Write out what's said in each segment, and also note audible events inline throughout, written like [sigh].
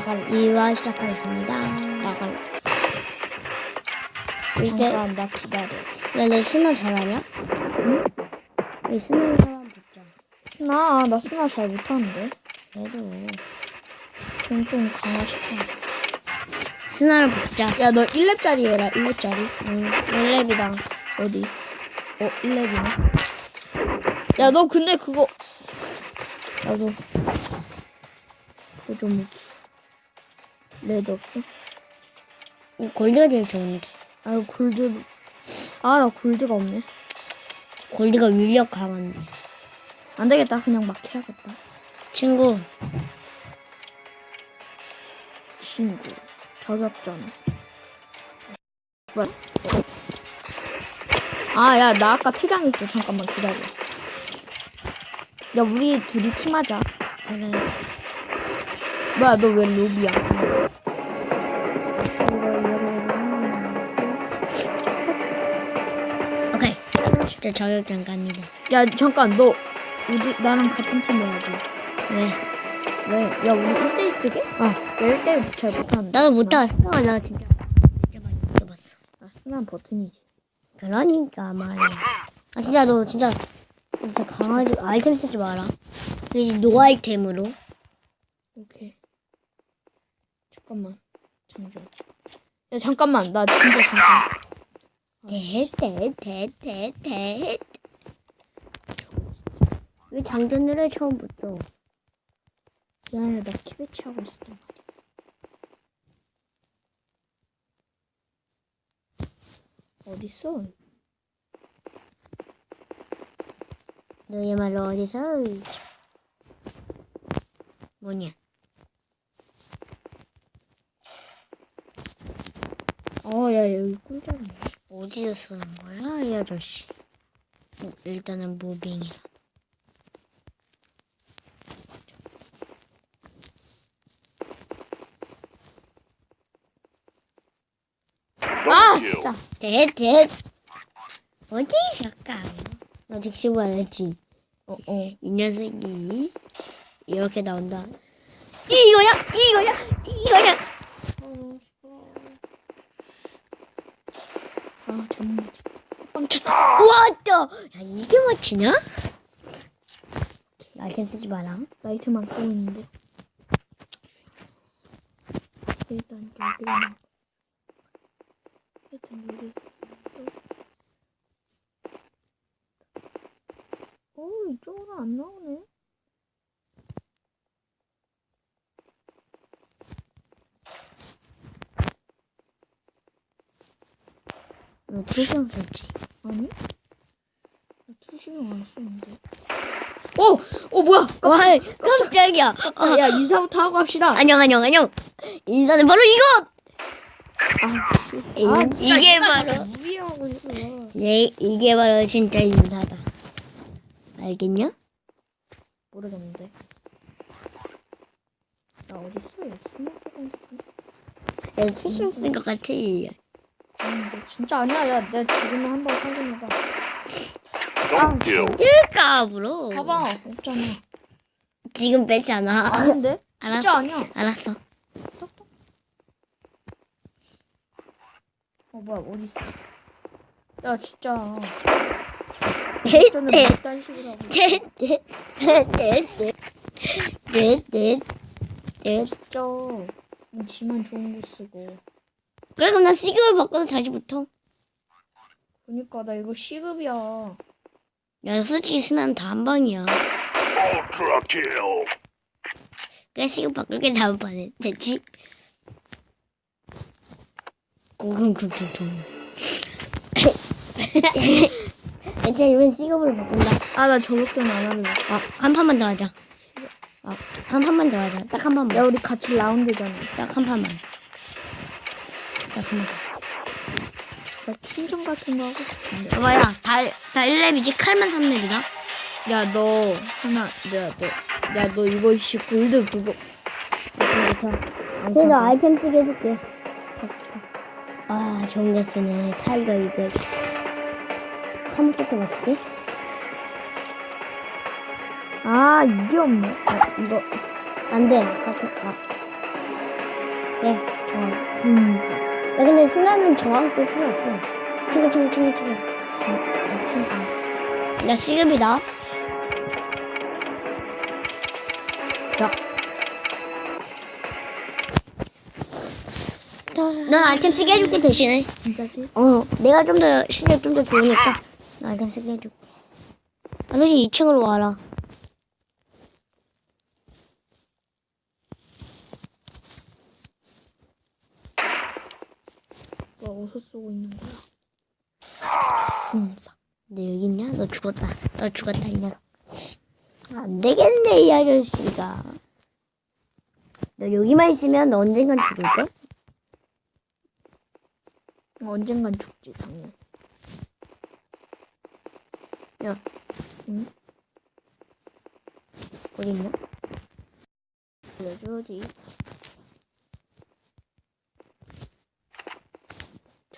나갈래. 2화 시작하겠습니다. 이게 잠깐 나 기다려. 야너 스나 잘하냐? 응? 이 스나 사람 붙자. 스나 나 스나 잘 못하는데. 그래도 좀좀 강화 시켜. 스나를 붙자. 야 너 1렙짜리 해라 1렙짜리. 응. 1렙이다. 어디? 어 1렙이네. 야 너 근데 그거 나도 그거 좀 레드 없어? 골드가 제일 좋은데. 아 골드 아나 골드가 없네. 골드가 위력 강한데. 안 되겠다 그냥 막 해야겠다. 친구 친구 저격전. 뭐야? 아야 나 아까 퇴장 있어 잠깐만 기다려. 야 우리 둘이 팀하자. 그래. 뭐야 너 왜 로비야? 진짜 저격장 갑니다. 야 잠깐 너 우리 나랑 같은 팀 해야지. 왜? 왜? 야 우리 1대1 뜨게? 어. 왜 1대1 잘 못하는데? 나도 못하어 스나 나 진짜 진짜 많이 못 해봤어. 나 스난 버튼이지. 그러니까 말이야. 아 진짜 너 진짜 진짜 강아지 아이템 쓰지 마라. 그노 아이템으로. 오케이. 잠깐만. 잠시만. 야 잠깐만 나 진짜 잠깐. 대대대대대. 왜 장전을 해 처음부터? 미안해 나 키배치 하고 있었단 말이야. 어딨어? 너야말로 어디서? 뭐냐? 어야 여기 꿀자리. 어디서 쓰는 거야, 이 아저씨? 음, 일단은 무빙이라. 아 진짜. 대대. 어디 잠깐. 너 즉시 말했지. 어 어. 이 녀석이 이렇게 나온다. 이거야, 이거야, 이거야. 아 잘못 맞췄다. 뻥쳤다. 우와, 또. 야, 이게 맞히냐? 아이템 쓰지 마라. 나이트만 쓰고 있는데. 일단 여기는 일단 여기서 어 이쪽으로 안 나오네. 너 투명 썼지? 아니? 나 투시경 안 쓰는데. 어! 어 뭐야? 와, 깜짝이야. 아, 야 인사부터 하고 합시다. 안녕, 안녕, 안녕. 인사는 바로 이것! 아, 씨. 이- 아, 이게 바로. 예, 이게 바로 진짜 인사다. 알겠냐? 모르겠는데. 나 어디 있어? 스무 조금 야, 투명 쓴것 같아. 진짜 아니야. 야, 내가 지금은 한번 kill. 일감으로. 봐봐, 없잖아. 지금 뺐잖아. 아닌데? [laughs] 진짜 아니야. 알았어. 똑똑. 어 뭐야 어디 있어? 야 진짜. 저는 네. 몇단 식으로 하고. 넷넷넷넷넷넷넷 진짜. 지만 좋은 거 쓰고. 그래 그럼 나 시급을 바꿔서 다시 붙어 그니까 나 이거 시급이야. 야 솔직히 스나는 다 한 방이야 Ultra kill. 그래 시급 바꿀게 다음 판에 됐지? 고금금통통 [laughs] 이제 이번 시급으로 바꾼다 아 나 저격전 안 할래. 어한 판만 더 하자 어한 판만 더 하자 딱한야 판만 우리 같이 라운드잖아. 딱 한 판만 딱한 판. 나 팀전 같은 거 하고 싶은데. 봐봐야 달 달랩이지 칼만 3렙이다. 야 너 하나 야너야 너 이거 씨 골드 그거. 그래도 아이템 쓰게 해줄게. 아 좋은 게 쓰네. 타이거 이제 카모 세트 맞추게. 아 이게 없네. 아, 이거. 안돼. 카트 아 네, 어. 순사. 야, 근데 순아는 정확히 필요 없어. 친구, 친구, 친구, 친구. 야, 시급이다. 야. 넌 아이템 쓰게 해줄게, 대신에. 진짜지? 어, 내가 좀 더, 실력 좀 더 좋으니까. 나 아이템 쓰게 해줄게. 아저씨 2층으로 와라. 뭐 어디서 쏘고 있는 거야? 순사. 너 여기 있냐? 너 죽었다. 너 죽었다, 이 녀석. 안 되겠네, 이 아저씨가. 너 여기만 있으면 너 언젠간 죽을걸? 언젠간 죽지 당연. 야. 응? 어디 있냐? 알려줘야지.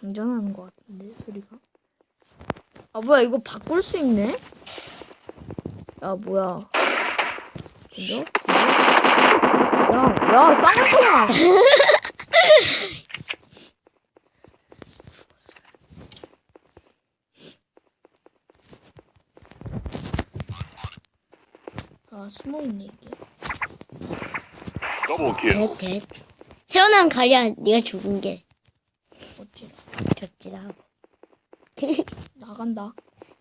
장전하는 것 같은데 소리가. 아 뭐야 이거 바꿀 수 있네? 야 뭐야? 진짜? 야, 야, 쌍꺼풀아! [laughs] 아, 숨어있네, 이게. Double kill. 대, 대. 새로 나온 가리야, 네가 죽은 게. 어찌라. 졌지라고. [laughs] 나간다.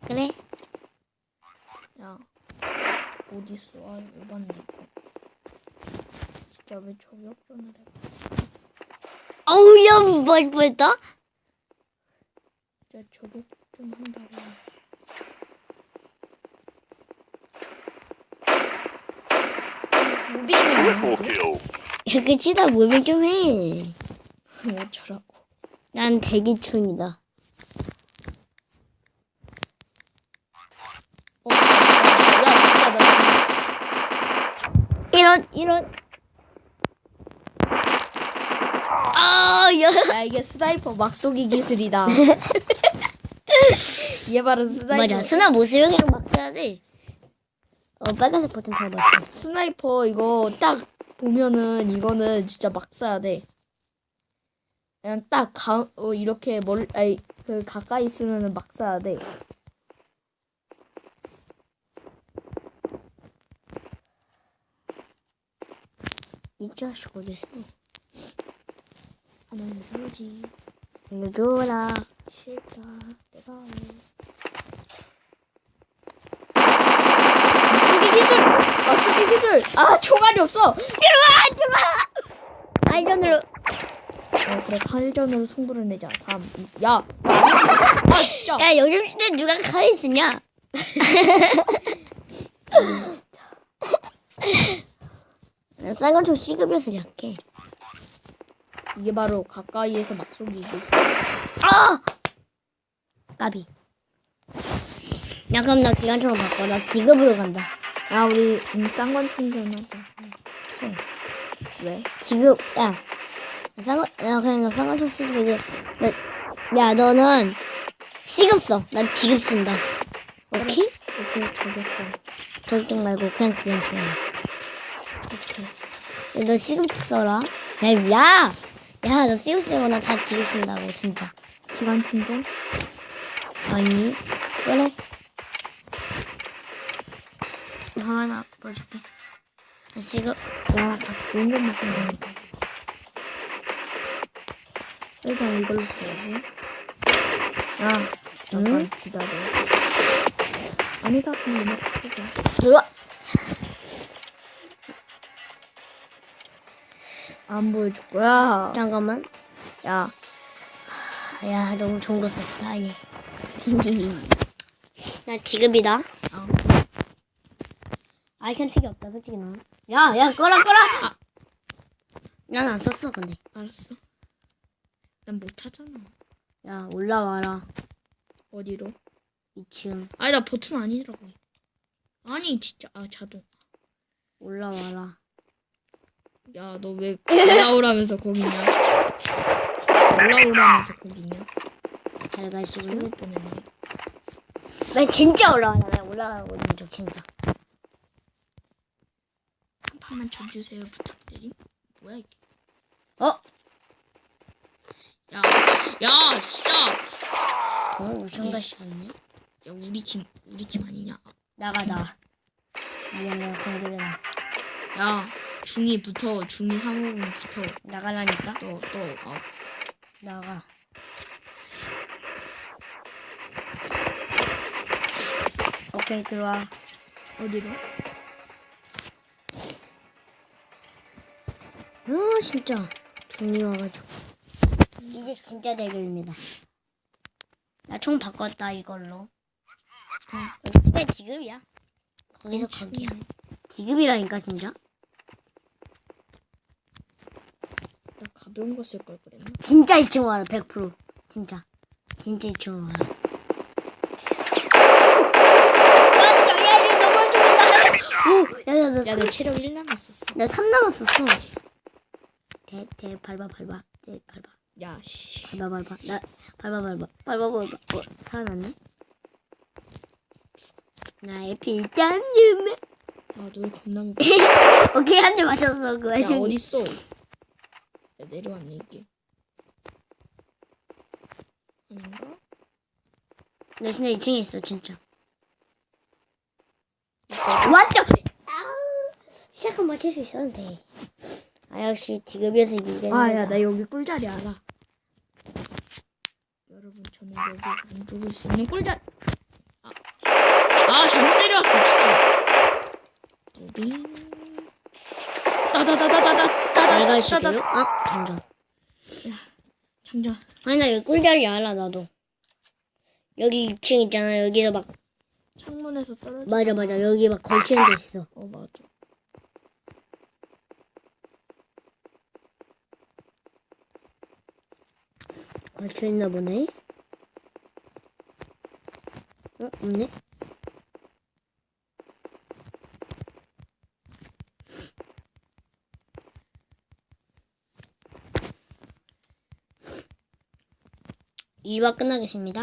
그래? 야, 어딨어? 아, 이거 맞네, 이거. 진짜 왜 저격전을 해? 어우, 야, 뭐, 뭐 했다? 진짜 한다고. 무빙이 Triple 아닌데? kill. 야, 그치다, 모빙 좀 해. [laughs] 어쩌라고. 난 대기충이다. 어, 야, 진짜 나. 이런, 이런. 아, 야. 야, 이게 스나이퍼 막쏘기 기술이다. [laughs] 얘 바로 스나이퍼. 맞아, 스나 그냥 막 써야지. 어, 빨간색 버튼 잘 맞춰. 스나이퍼 이거 딱 보면은 이거는 진짜 막 쏴야 돼. 그냥 딱 가, 어, 이렇게 멀, 아니, 그 가까이 있으면은 막 쏴야 돼. 이 자식 어딨어? 하는 유지 알려줘라. 싫다 내가 왜. 막쏘기 기술! 막쏘기 기술! 아 총알이 없어! 아이전으로. 어 그래 칼전으로 승부를 내자 3 2 야! 아 진짜! 야, 요즘 시대 누가 칼이 쓰냐? 나 쌍꺼풀 C급여서 약해. 이게 바로 가까이에서 막쏘기 기술 아! 까비. 야, 그럼 나 기관총으로 바꿔. 나 D급으로 간다. 야 우리 음, 쌍권 충전하자 왜? D급, 야. 쌍꺼, 야, 그냥 너 C급 이제. 너, 야, 너는 C급 써. 나 D급 쓴다. 오케이? 오케이 저격권 저쪽 말고 그냥 기관총. 오케이 너 C급 써라. 야, 야! 야, 너 C급 쓰고 나다 D급 쓴다고, 진짜. 기관 충전? 아니, 그래. 방 하나 보여줄게. C급. 야, 다 좋은 것만 쓴다니까. 일단 이걸로 써야지. 야, 잠깐 응? 기다려. 아니다, 그냥 이렇게 쓰자. 들어와. 안 보여줄 거야. 잠깐만. 야, 야, 너무 좋은 거 썼다, 얘. [laughs] 나 D급이다. 어. 아이템 색이 없다, 솔직히 나. 야, 야, 꺼라, 꺼라! 난안 썼어, 근데. 알았어. 난 못하잖아. 야, 올라와라. 어디로? 2층. 아니, 나 버튼 아니라고. 아니, 진짜. 아, 자동. 올라와라. 야, 너 왜 올라오라면서 거기 있냐? 올라오라면서 거기 있냐? 잘 가시고요. 죽을 뻔했네. 나 진짜 올라와라. 나 올라가고 있는 저 진짜. 한 판만 쳐주세요 부탁드림. 뭐야 이게? 어? 야, 야, 진짜. 어? 우천가시 같네. 야, 우리 팀, 우리 팀 아니냐? 나가 나. 미안 내가 공들여 놨어. 야, 중이 붙어, 중이 3호분 붙어. 나가라니까. 또, 또, 아, 나가. 오케이 들어와. 어디로? 아 진짜 돈이 와가지고 이제 진짜 대결입니다. 나 총 바꿨다 이걸로. 근데 지급이야. 거기서 거기야. 지급이라니까 진짜? 나 가벼운 거 쓸 걸 그랬나? 진짜 2층 와라 100% 진짜. 진짜 2층 와라 맞다 야 이거 너무 좋다 오야야 나 야, 삼- 내 체력 1 남았었어. 나 3 남았었어. 대, 대 밟아 밟아. 대 밟아 야, 씨. 밟아 밟아 나 밟아 밟아 밟아 밟아 어 살아났네 나의 피땀 좀 아, 노래 겁나 못. [laughs] 오케이 한 대 맞췄어 그 야, 어딨어? 야, 내려왔네, 이게. 아닌가? 나 진짜 2층에 있어 진짜 아우 시작은 맞출 수 있었는데 아 역시 디급이어서 이기겠네 아, 야, 나 여기 꿀자리 알아. 여기 죽을 수 있는 꿀자리. 아, 아 잘못 내려왔어, 진짜. 무빙. 따다다다다다, 따다, 알가시게요? 따다. 아 잠깐 잠깐. 아니 나 여기 꿀자리 알아 나도 여기 2층 있잖아 여기서 막 창문에서 떨어져. 맞아 맞아 여기 막 걸치는 데 있어 어, 맞아. 걸쳐 있나 보네 어? 없네 일화 끝나겠습니다